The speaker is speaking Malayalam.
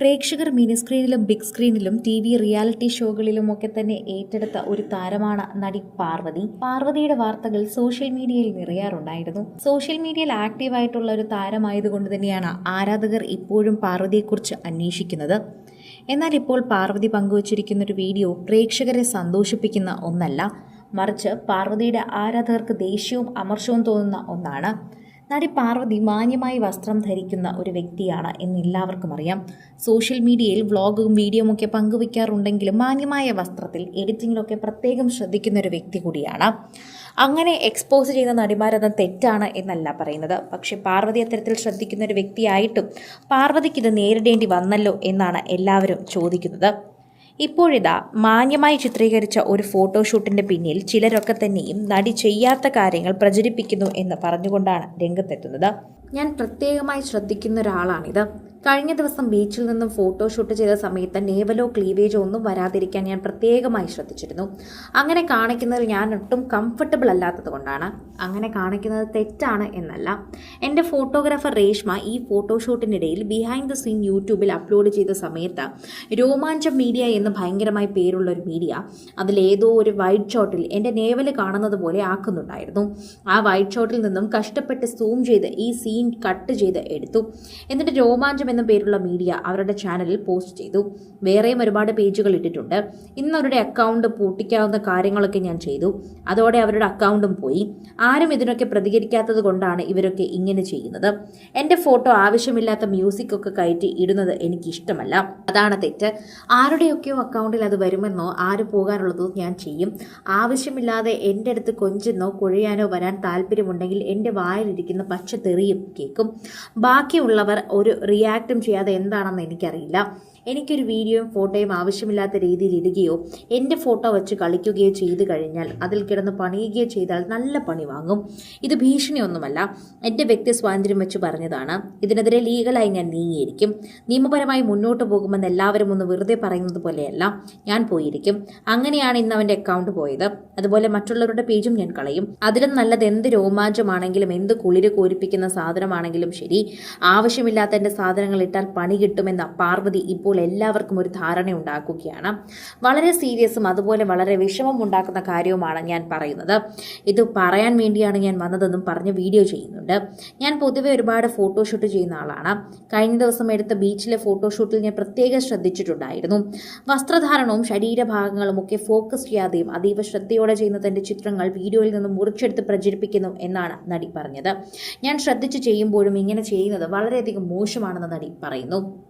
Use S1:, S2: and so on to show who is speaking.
S1: പ്രേക്ഷകർ മിനി സ്ക്രീനിലും ബിഗ് സ്ക്രീനിലും ടി വി റിയാലിറ്റി ഷോകളിലും ഒക്കെ തന്നെ ഏറ്റെടുത്ത ഒരു താരമാണ് നടി പാർവതി. പാർവതിയുടെ വാർത്തകൾ സോഷ്യൽ മീഡിയയിൽ നിറയാറുണ്ടായിരുന്നു. സോഷ്യൽ മീഡിയയിൽ ആക്റ്റീവായിട്ടുള്ള ഒരു താരമായതുകൊണ്ട് തന്നെയാണ് ആരാധകർ ഇപ്പോഴും പാർവതിയെക്കുറിച്ച് അന്വേഷിക്കുന്നത്. എന്നാൽ ഇപ്പോൾ പാർവതി പങ്കുവച്ചിരിക്കുന്ന ഒരു വീഡിയോ പ്രേക്ഷകരെ സന്തോഷിപ്പിക്കുന്ന ഒന്നല്ല. മറിച്ച് പാർവതിയുടെ ആരാധകർക്ക് ദേഷ്യവും അമർഷവും തോന്നുന്ന ഒന്നാണ്. നടി പാർവതി മാന്യമായി വസ്ത്രം ധരിക്കുന്ന ഒരു വ്യക്തിയാണ് എന്ന് എല്ലാവർക്കും അറിയാം. സോഷ്യൽ മീഡിയയിൽ വ്ളോഗും വീഡിയോ ഒക്കെ പങ്കുവയ്ക്കാറുണ്ടെങ്കിലും മാന്യമായ വസ്ത്രത്തിൽ എഡിറ്റിങ്ങിലൊക്കെ പ്രത്യേകം ശ്രദ്ധിക്കുന്ന ഒരു വ്യക്തി കൂടിയാണ്. അങ്ങനെ എക്സ്പോസ് ചെയ്യുന്ന നടിമാരത് തെറ്റാണ് എന്നല്ല പറയുന്നത്. പക്ഷെ പാർവതി അത്തരത്തിൽ ശ്രദ്ധിക്കുന്ന ഒരു വ്യക്തിയായിട്ടും പാർവതിക്ക് ഇത് നേരിടേണ്ടി വന്നല്ലോ എന്നാണ് എല്ലാവരും ചോദിക്കുന്നത്. ഇപ്പോഴിതാ മാന്യമായി ചിത്രീകരിച്ച ഒരു ഫോട്ടോഷൂട്ടിന്റെ പിന്നിൽ ചിലരൊക്കെ തന്നെയും നടി ചെയ്യാത്ത കാര്യങ്ങൾ പ്രചരിപ്പിക്കുന്നു എന്ന് പറഞ്ഞുകൊണ്ടാണ് രംഗത്തെത്തുന്നത്. ഞാൻ പ്രത്യേകമായി ശ്രദ്ധിക്കുന്ന ഒരാളാണിത്. കഴിഞ്ഞ ദിവസം ബീച്ചിൽ നിന്നും ഫോട്ടോഷൂട്ട് ചെയ്ത സമയത്ത് നേവലോ ക്ലീവേജോ ഒന്നും വരാതിരിക്കാൻ ഞാൻ പ്രത്യേകമായി ശ്രദ്ധിച്ചിരുന്നു. അങ്ങനെ കാണിക്കുന്നതിൽ ഞാൻ ഒട്ടും കംഫർട്ടബിൾ അല്ലാത്തത് കൊണ്ടാണ്. അങ്ങനെ കാണിക്കുന്നത് തെറ്റാണ് എന്നല്ല. എന്റെ ഫോട്ടോഗ്രാഫർ രേഷ്മ ഈ ഫോട്ടോഷൂട്ടിനിടയിൽ ബിഹൈൻഡ് ദ സീൻ യൂട്യൂബിൽ അപ്ലോഡ് ചെയ്ത സമയത്ത് രോമാഞ്ചം മീഡിയ എന്ന് ഭയങ്കരമായി പേരുള്ള ഒരു മീഡിയ അതിലേതോ ഒരു വൈറ്റ് ഷോട്ടിൽ എന്റെ നേവൽ കാണുന്നത് പോലെ ആക്കുന്നുണ്ടായിരുന്നു. ആ വൈറ്റ് ഷോട്ടിൽ നിന്നും കഷ്ടപ്പെട്ട് സൂം ചെയ്ത് ഈ സീൻ കട്ട് ചെയ്ത് എടുത്തു. എന്നിട്ട് രോമാഞ്ചം എന്ന പേരുള്ള മീഡിയ അവരുടെ ചാനലിൽ പോസ്റ്റ് ചെയ്തു. വേറെയും ഒരുപാട് പേജുകൾ ഇട്ടിട്ടുണ്ട്. ഇന്ന് അവരുടെ അക്കൗണ്ട് പൂട്ടിക്കാവുന്ന കാര്യങ്ങളൊക്കെ ഞാൻ ചെയ്തു. അതോടെ അവരുടെ അക്കൗണ്ടും പോയി. ആരും ഇതിനൊക്കെ പ്രതികരിക്കാത്തത് കൊണ്ടാണ് ഇവരൊക്കെ ഇങ്ങനെ ചെയ്യുന്നത്. എന്റെ ഫോട്ടോ ആവശ്യമില്ലാത്ത മ്യൂസിക് ഒക്കെ കയറ്റി ഇടുന്നത് എനിക്കിഷ്ടമല്ല. അതാണ് തെറ്റ്. ആരുടെയൊക്കെയോ അക്കൗണ്ടിൽ അത് വരുമെന്നോ ആര് പോകാനുള്ളതോ ഞാൻ ചെയ്യും. ആവശ്യമില്ലാതെ എന്റെ അടുത്ത് കൊഞ്ചെന്നോ കുഴയാനോ വരാൻ താല്പര്യമുണ്ടെങ്കിൽ എന്റെ വായിലിരിക്കുന്ന പച്ച തെറിയും കേൾക്കും ബാക്കിയുള്ളവർ ഒരു റിയാക്റ്റും ചെയ്യാതെ എന്താണെന്ന് എനിക്കറിയില്ല. എനിക്കൊരു വീഡിയോയും ഫോട്ടോയും ആവശ്യമില്ലാത്ത രീതിയിൽ ഇടുകയോ എന്റെ ഫോട്ടോ വെച്ച് കളിക്കുകയോ ചെയ്തു കഴിഞ്ഞാൽ അതിൽ കിടന്ന് പണിയുകയോ ചെയ്താൽ നല്ല പണി വാങ്ങും. ഇത് ഭീഷണിയൊന്നുമല്ല. എന്റെ വ്യക്തി സ്വാതന്ത്ര്യം വെച്ച് പറഞ്ഞതാണ്. ഇതിനെതിരെ ലീഗലായി ഞാൻ നീങ്ങിയിരിക്കും. നിയമപരമായി മുന്നോട്ട് പോകുമെന്ന് എല്ലാവരും ഒന്ന് വെറുതെ പറയുന്നത് പോലെയല്ല. ഞാൻ പോയിരിക്കും. അങ്ങനെയാണ് ഇന്ന് അവന്റെ അക്കൗണ്ട് പോയത്. അതുപോലെ മറ്റുള്ളവരുടെ പേജും ഞാൻ കളയും. അതിലും നല്ലത് എന്ത് രോമാഞ്ചമാണെങ്കിലും എന്ത് കുളിര് കോരിപ്പിക്കുന്ന സാധനമാണെങ്കിലും ശരി. ആവശ്യമില്ലാത്ത എന്റെ സാധനങ്ങൾ ഇട്ടാൽ പണി കിട്ടുമെന്ന പാർവതി ഇപ്പോൾ എല്ലാവർക്കും ഒരു ധാരണ ഉണ്ടാക്കുകയാണ്. വളരെ സീരിയസും അതുപോലെ വളരെ വിഷമം ഉണ്ടാക്കുന്ന കാര്യവുമാണ് ഞാൻ പറയുന്നത്. ഇത് പറയാൻ വേണ്ടിയാണ് ഞാൻ വന്നതെന്നും പറഞ്ഞ് വീഡിയോ ചെയ്യുന്നുണ്ട്. ഞാൻ പൊതുവെ ഒരുപാട് ഫോട്ടോഷൂട്ട് ചെയ്യുന്ന ആളാണ്. കഴിഞ്ഞ ദിവസം എടുത്ത ബീച്ചിലെ ഫോട്ടോഷൂട്ടിൽ ഞാൻ പ്രത്യേകം ശ്രദ്ധിച്ചിട്ടുണ്ടായിരുന്നു. വസ്ത്രധാരണവും ശരീരഭാഗങ്ങളും ഒക്കെ ഫോക്കസ് ചെയ്യാതെയും അതീവ ശ്രദ്ധയോടെ ചെയ്യുന്ന തന്റെ ചിത്രങ്ങൾ വീഡിയോയിൽ നിന്നും മുറിച്ചെടുത്ത് പ്രചരിപ്പിക്കുന്നു എന്നാണ് നടി പറഞ്ഞത്. ഞാൻ ശ്രദ്ധിച്ച് ചെയ്യുമ്പോഴും ഇങ്ങനെ ചെയ്യുന്നത് വളരെയധികം മോശമാണെന്ന് നടി പറയുന്നു.